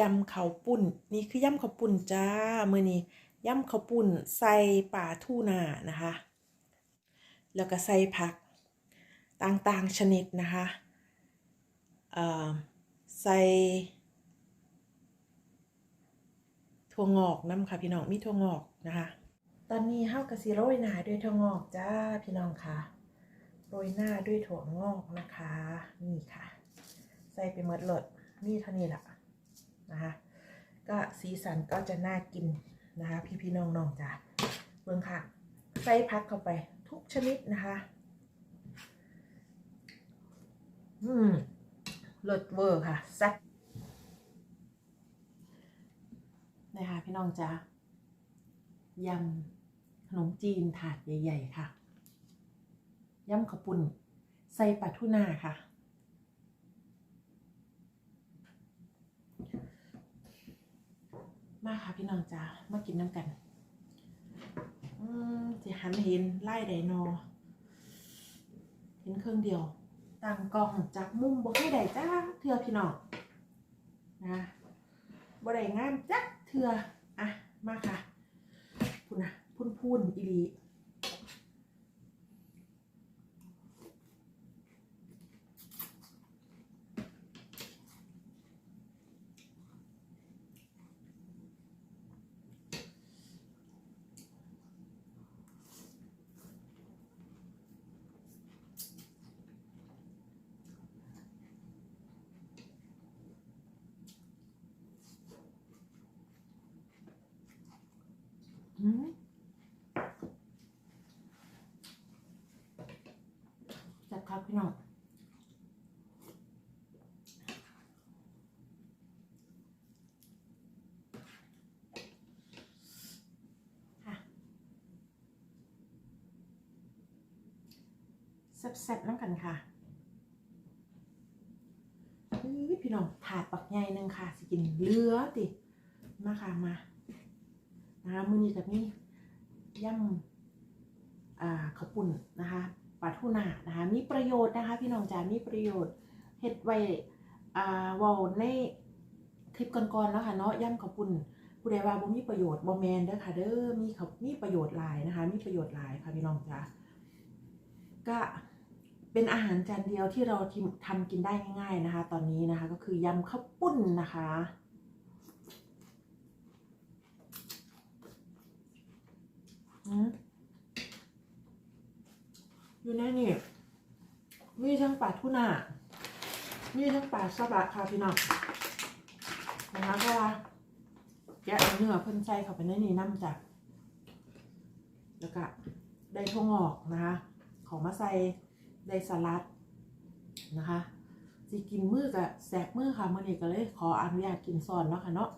ยำข้าวปุ้น นี่คือยำข้าวปุ้นจ้ามื้อนี้ยำข้าวปุ้นใส่ปลาทูน่านะคะ แล้วก็ใส่ผักต่างๆชนิดนะคะใส่ถั่วงอกน้ำค่ะพี่น้องมีถั่วงอกนะคะ ตอนนี้เฮากะสิโรยหน้าด้วยถั่วงอกจ้าพี่น้องค่ะโรยหน้าด้วยถั่วงอกนะคะ นี่ค่ะ ใส่ไปหมดเลยนี่เท่านี้แหละ นะคะ ก็สีสันก็จะน่ากินนะคะ พี่พี่น้องๆจ้ะเบิ่งค่ะ ใส่พักเข้าไปทุกชนิดนะคะ อืมเลิศเวอร์ค่ะแซ่บนะคะพี่น้องจ้ะยำขนมจีนถาดใหญ่ ๆ ค่ะยำข้าวปุ้นใส่ปลาทูน่าค่ะ มาค่ะพี่น้องจ้ามากินน้ำกันอืมจะหันเห็นไล่ไดนอเห็นเครื่องเดียวต่างกองจากมุมบ่ให้ได้จ้าเถื่อพี่น้องนะบ่ได้งามจักเถื่ออะมาค่ะพุ่นนะพุ่นพุ่นอีหลี อืม จัดครับพี่น้องค่ะแซ่บๆน้ำกันค่ะพี่น้องถาดปักใหญ่หนึงค่ะ สิกินเลือติ มาค่ะมานะคะมือนี้กับนี่ย่ำข้าวปุ่นนะคะ ปลาทูน่านะคะ มีประโยชน์นะคะ พี่น้องจ๋ามีประโยชน์เฮ็ดไว้อ่าว้าในคลิปก่อนๆแล้วค่ะเนาะย่ำข้าวปุ่นผู้ใดว่าบ่มีประโยชน์บ่แมนเด้อค่ะเด้อมีเขามีประโยชน์หลายนะคะ มีประโยชน์หลายค่ะพี่น้องจ๋าก็เป็นอาหารจานเดียวที่เราทำทำกินได้ง่าย ๆนะคะ ตอนนี้นะคะ ก็คือยำข้าวปุ้นนะคะ อืม อยู่ในนี่มีทั้งปลาทูน่ามีทั้งปลาซาบะค่ะพี่น้องนะคะเพราะว่าแกะเนื้อเพิ่นใส่เข้าไปในนี้น้ำจ้ะแล้วก็ได้ถั่วงอกนะคะ ของมาใส่ได้สลัดนะคะสิกินมือกับแสบมือค่ะมื่อนี้ก็เลยขออนุญาตกินซอนแล้วค่ะเนาะ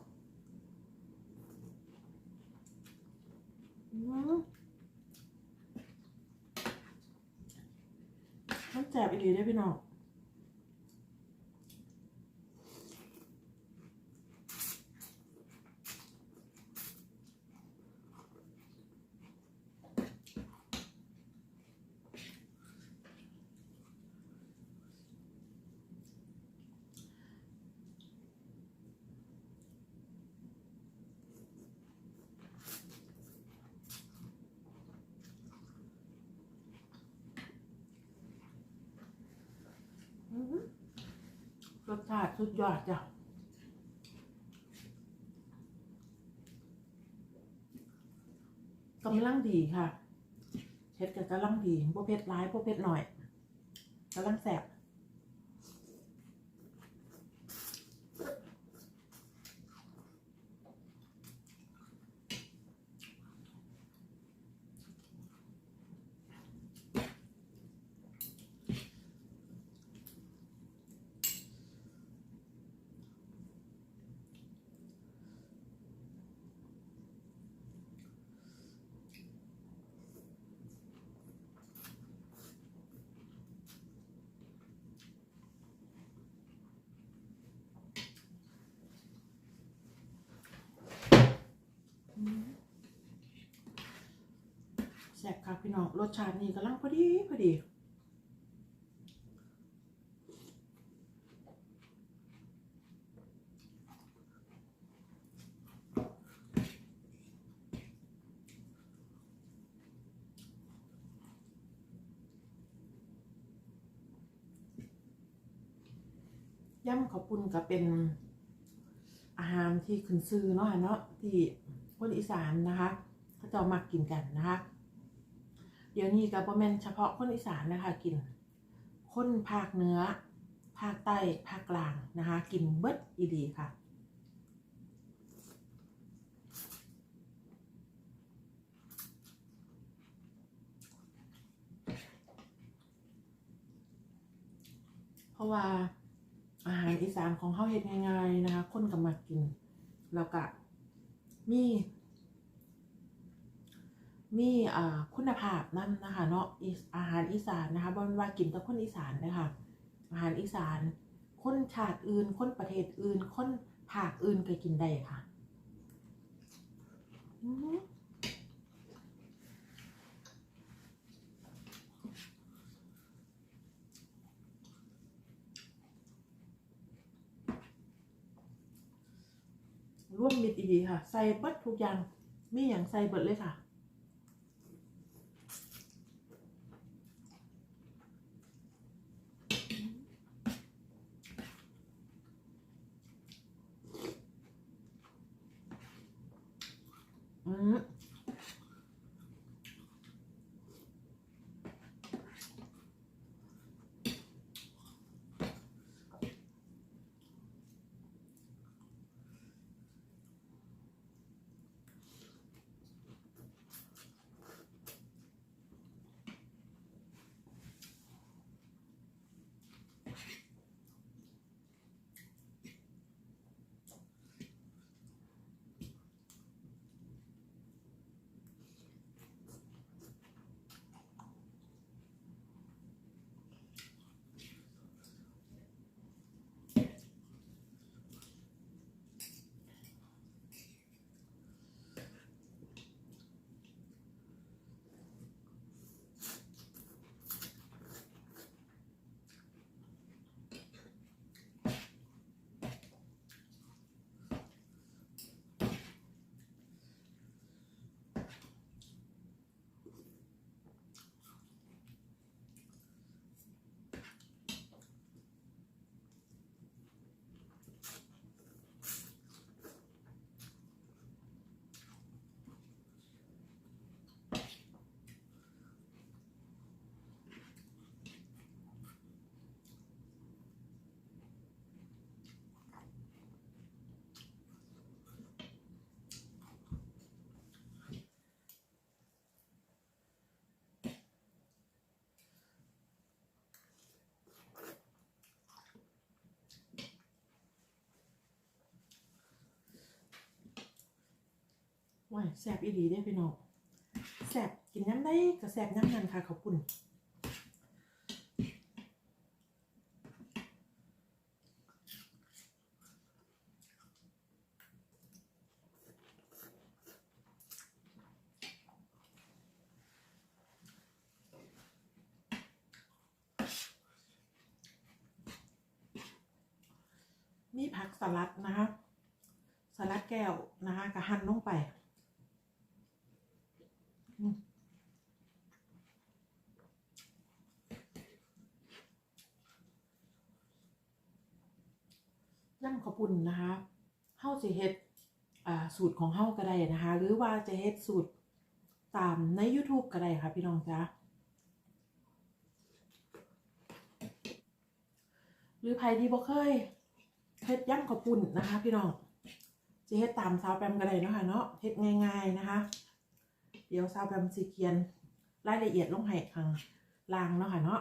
มันแสบอีหลีได้อพี่น้อง รสชาติสุดยอดจ้ะกำลังดีค่ะเผ็ดกับกำลังดีบ่เผ็ดร้ายบ่เผ็ดหน่อยกำลังแสบ ซ่บค่ะพี่น้อง รสชาตินี่กำลังพอดีพอดีย่ำขอบคุณก็เป็นอาหารที่ขึ้นซื้อเนาะเนาะที่คนอีสานนะคะเขาจะมักกินกันนะคะ เดี๋ยวนี้ก็บ่แม่นเฉพาะคนอีสานนะคะกิน คนภาคเหนือภาคใต้ภาคกลางนะคะ กินเบิดอีดีค่ะเพราะว่าอาหารอีสานของเขาเฮ็ดง่ายๆนะคะ คนก็มากิน แล้วก็มี มีคุณภาพนั่นนะคะเนาะอาหารอีสานนะคะบ่แม่นว่ากินแต่คนอีสานนะคะอาหารอีสานคนชาติอื่นคนประเทศอื่นคนภาคอื่นก็กินได้ค่ะร่วมมิตรอีดีค่ะ ใส่เบิดทุกอย่าง มีอย่างใส่เบิดเลยค่ะ ยแซ่บอีดีได้อพี่น้องแซ่บกินน้ำได้ก็แซ่บน้ำนันค่ะขอบคุณมีผักสลัดนะคะสลัดแก้วนะคะกะหั่นลงไปอืมย่ำข้าวปุ้นนะคะเฮาสิเฮ็ดสูตรของเฮาก็ได้นะคะ หรือว่าจะเฮ็ดสูตรตามใน YouTube ก็ได้ค่ะพี่น้องจ๊ะหรือใครที่บ่เคยเฮ็ดย่ำข้าวปุ้นนะคะ พี่น้องจะเฮ็ดตามซาวแปมก็ได้นะคะเนาะเฮ็ดง่าย ๆนะคะ เดี๋ยวซาวแปมสิเขียนรายละเอียดลงให้ข้างล่างเนาะค่ะเนาะ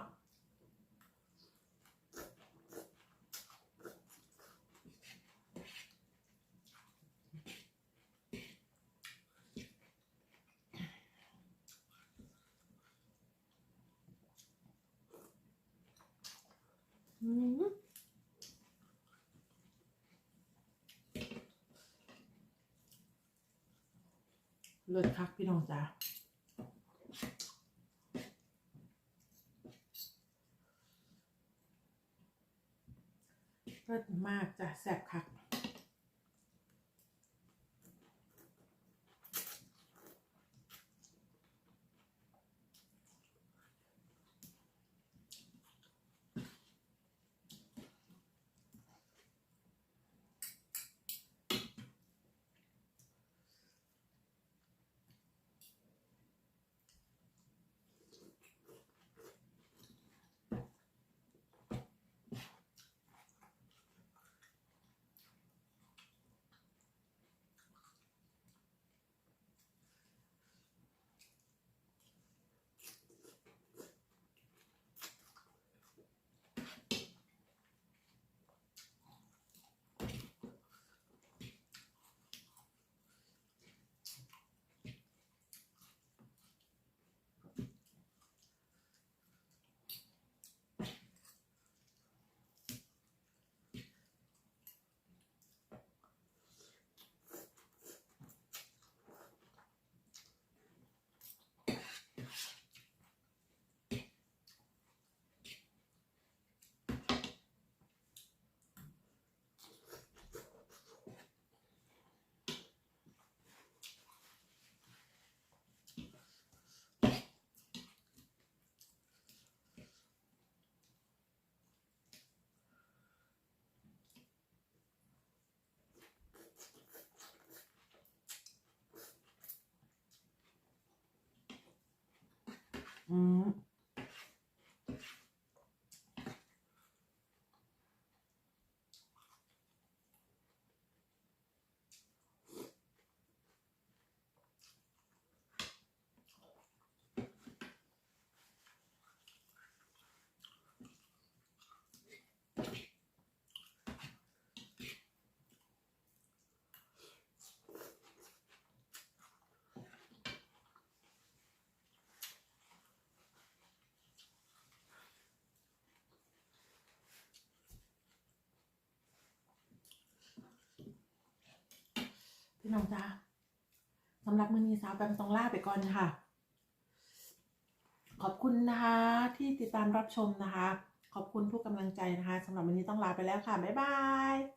เลิศคักพี่น้องจ้าเลิศมากจ้ะแซ่บคัก พี่น้องจ้าสำหรับมือนี้สาวแปมต้องลาไปก่อนค่ะ ขอบคุณนะคะที่ติดตามรับชมนะคะ ขอบคุณทุกกำลังใจนะคะสำหรับวันนี้ต้องลาไปแล้วค่ะ บ๊ายบาย